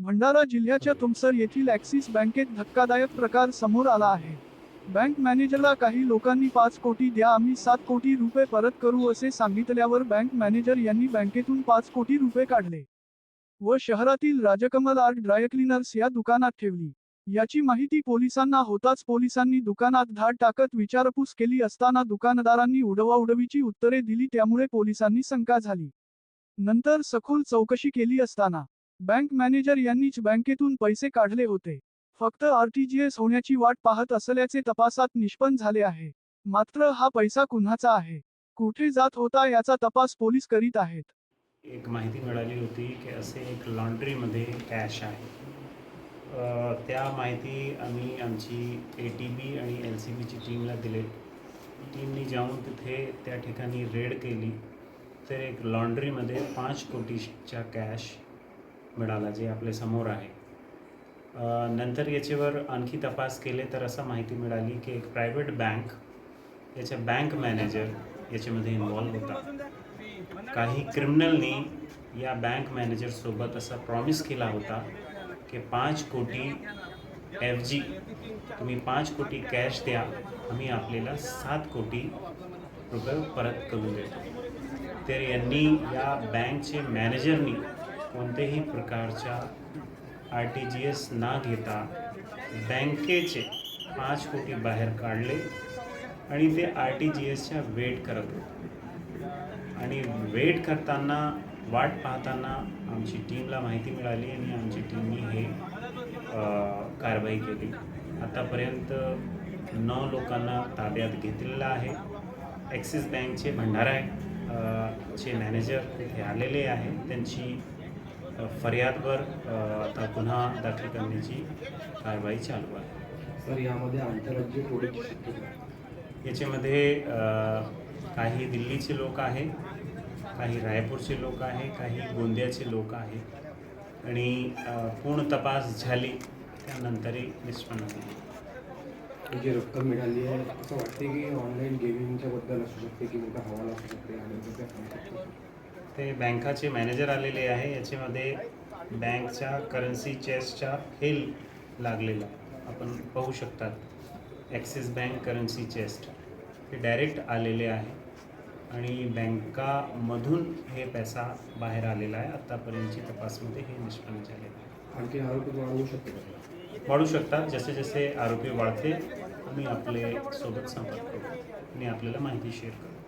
भंडारा जिल्ह्याच्या तुमसर येथील ॲक्सिस बँकेत धक्कादायक प्रकार समोर आला आहे. बँक मॅनेजरला काही लोकांनी पाच कोटी द्या आम्ही सात कोटी रुपये परत करू असे सांगितल्यावर बँक मॅनेजर यांनी बँकेतून पाच कोटी रुपये काढले व शहरातील राजकमल आर्ट ड्रायक्लिनर्स या दुकानात ठेवली. याची माहिती पोलिसांना होताच पोलिसांनी दुकानात धाड टाकत विचारपूस केली असताना दुकानदारांनी उडवाउडवीची उत्तरे दिली त्यामुळे पोलिसांनी शंका झाली. नंतर सखोल चौकशी केली असताना बँक मॅनेजर यांनीच बँकेतून पैसे काढले होते. फक्त आरटीजीएस होण्याची वाट पाहत असल्याचे तपासात निष्पन्न झाले आहे. मात्र हा पैसा कुणाचा आहे? कुठे जात होता याचा तपास पोलीस करीत आहेत. एक माहिती मिळाली होती की असे एक लॉन्ड्रीमध्ये कॅश आहे. त्या माहिती आम्ही आमची ए टी बी आणि एल सी बीची टीमला दिले. टीमनी जाऊन तिथे त्या ठिकाणी रेड केली. तर एक लॉन्ड्रीमध्ये पाच कोटीच्या कॅश मिळाला जे आपल्यासमोर आहे. नंतर याच्यावर आणखी तपास केले तर असं माहिती मिळाली की एक प्रायव्हेट बँक याच्या बँक मॅनेजर याच्यामध्ये इन्वॉल्व होता. काही क्रिमिनलनी या बँक मॅनेजरसोबत असा प्रॉमिस केला होता की पाच कोटी एफ जी तुम्ही पाच कोटी कॅश द्या आम्ही आपल्याला सात कोटी रुपये परत करून देतो. तर यांनी या बँकचे मॅनेजरनी कोणत्याही प्रकारच्या आर टी जी एस ना घेता बँकेचे पाच कोटी बाहेर काढले आणि ते आर टी जी एसच्या वेट करत होते. आणि वेट करताना वाट पाहताना आमची टीमला माहिती मिळाली आणि आमची टीमनी हे कारवाई केली. आतापर्यंत नऊ लोकांना ताब्यात घेतलेलं आहे. ॲक्सिस बँकचे भंडारा चे मॅनेजर तिथे आलेले आहे. त्यांची फर्यादवर आता गुन्हा दाखल करण्याची कारवाई चालू आहे. सर यामध्ये आंतरराज्य टोळीची शक्यता. याच्यामध्ये काही दिल्लीचे लोक आहे काही रायपूरचे लोक आहे काही गोंदियाचे लोक आहे. आणि पूर्ण तपास झाली त्यानंतरही निष्पन्न ही जी रक्कम मिळाली आहे असं वाटते की ऑनलाईन गेमिंगच्या बद्दल असू शकते की मोठा हवाला असू शकते आणि ते बँकाचे मॅनेजर आलेले आहे. याच्यामध्ये बँकच्या करन्सी चेसच्या हेल लागलेला आपण पाहू शकतात. ॲक्सिस बँक करन्सी चेस्ट हे डायरेक्ट आलेले आहे. आणि बँकामधून हे पैसा बाहेर आलेला आहे. आत्तापर्यंतची तपासमध्ये हे निष्पन्न आहे. आणखी आरोपी वाढवू शकते वाढू शकतात. जसे जसे आरोपी वाढते आम्ही आपले सोबत संपर्क करू आणि आपल्याला माहिती शेअर करू.